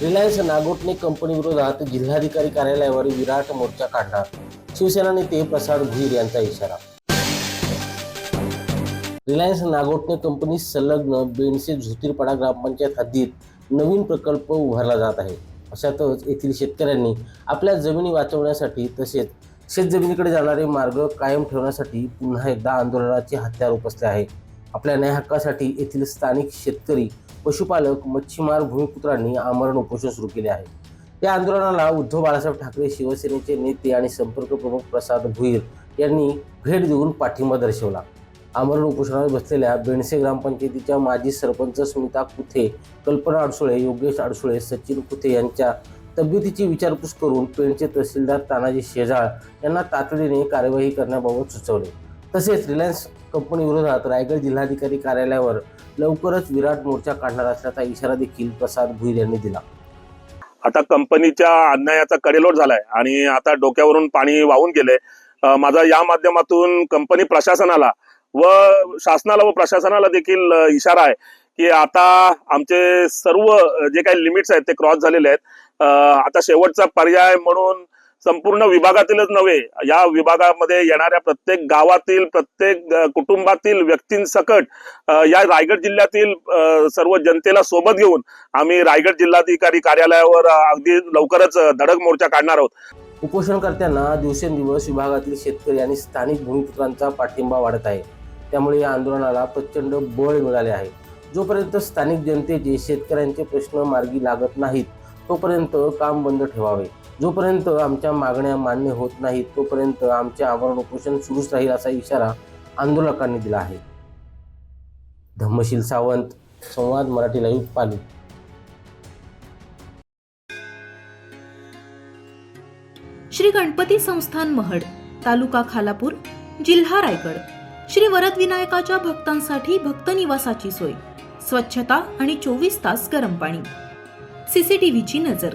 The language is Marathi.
रिलायन्स नागोटणे कंपनी विरोधात जिल्हाधिकारी कार्यालयावर विराट मोर्चा काढणार शिवसेना नेते प्रसाद भुईर यांचा इशारा. रिलायन्स नागोटणे कंपनी संलग्न बेनसे झुतीरपाडा ग्रामपंचायत हद्दीत नवीन प्रकल्प उभारला जात आहे. अशातच येथील शेतकऱ्यांनी आपल्या जमिनी वाचवण्यासाठी तसेच शेतजमिनीकडे जाणारे मार्ग कायम ठेवण्यासाठी पुन्हा एकदा आंदोलनाचे हत्यार उपसले आहे. आपल्या न्याय हक्कासाठी येथील स्थानिक शेतकरी पशुपालक मच्छीमार भूमिपुत्रांनी आमरण उपोषण सुरू केले आहे. या आंदोलनाला उद्धव बाळासाहेब ठाकरे शिवसेनेचे नेते आणि संपर्क प्रमुख प्रसाद भुईर यांनी भेट देऊन पाठिंबा दर्शवला. आमरण उपोषणावर बसलेल्या बेणसे ग्रामपंचायतीच्या माजी सरपंच स्मिता कुथे कल्पना अडसुळे योगेश अडसुळे सचिन कुथे यांच्या तब्येतीची विचारपूस करून पेणचे तहसीलदार तानाजी शेजाळ यांना तातडीने कार्यवाही करण्याबाबत सुचवले. तसेच रिलायन्स कंपनी विरोधात रायगड जिल्हाधिकारी कार्यालयावर लवकरच विराट मोर्चा काढणार असल्याचा इशारा देखील प्रसाद भुईर यांनी दिला. आता कंपनीच्या अन्यायाचा कडेलोट झालाय आणि आता डोक्यावरून पाणी वाहून गेले. माझा या माध्यमातून कंपनी प्रशासनाला व शासनाला व प्रशासनाला देखील इशारा आहे की आता आमचे सर्व जे काही लिमिट्स आहेत ते क्रॉस झालेले आहेत. आता शेवटचा पर्याय म्हणून संपूर्ण विभागातीलच नव्हे या विभागामध्ये येणाऱ्या प्रत्येक गावातील प्रत्येक कुटुंबातील व्यक्तींसकट या रायगड जिल्ह्यातील सर्व जनतेला सोबत घेऊन आम्ही रायगड जिल्हाधिकारी कार्यालयावर अगदी लवकरच धडक मोर्चा काढणार आहोत. उपोषणकर्त्यांना दिवसेंदिवस विभागातील शेतकरी आणि स्थानिक भूमिपुत्रांचा पाठिंबा वाढत आहे. त्यामुळे या आंदोलनाला प्रचंड बळ मिळाले आहे. जोपर्यंत स्थानिक जनतेचे शेतकऱ्यांचे प्रश्न मार्गी लागत नाहीत तोपर्यंत काम बंद ठेवावे. जोपर्यंत आमच्या मागण्या मान्य होत नाहीत तोपर्यंत आमचे आमरण उपोषण सुरूच राहील असा इशारा आंदोलकांनी दिला आहे. धम्मशील सावंत संवाद मराठी लाईव्ह पाली. श्री गणपती संस्थान महड तालुका खालापूर जिल्हा रायगड. श्री वरद विनायकाच्या भक्तांसाठी भक्त निवासाची सोय. स्वच्छता आणि चोवीस तास गरम पाणी. सीसीटीव्हीची नजर.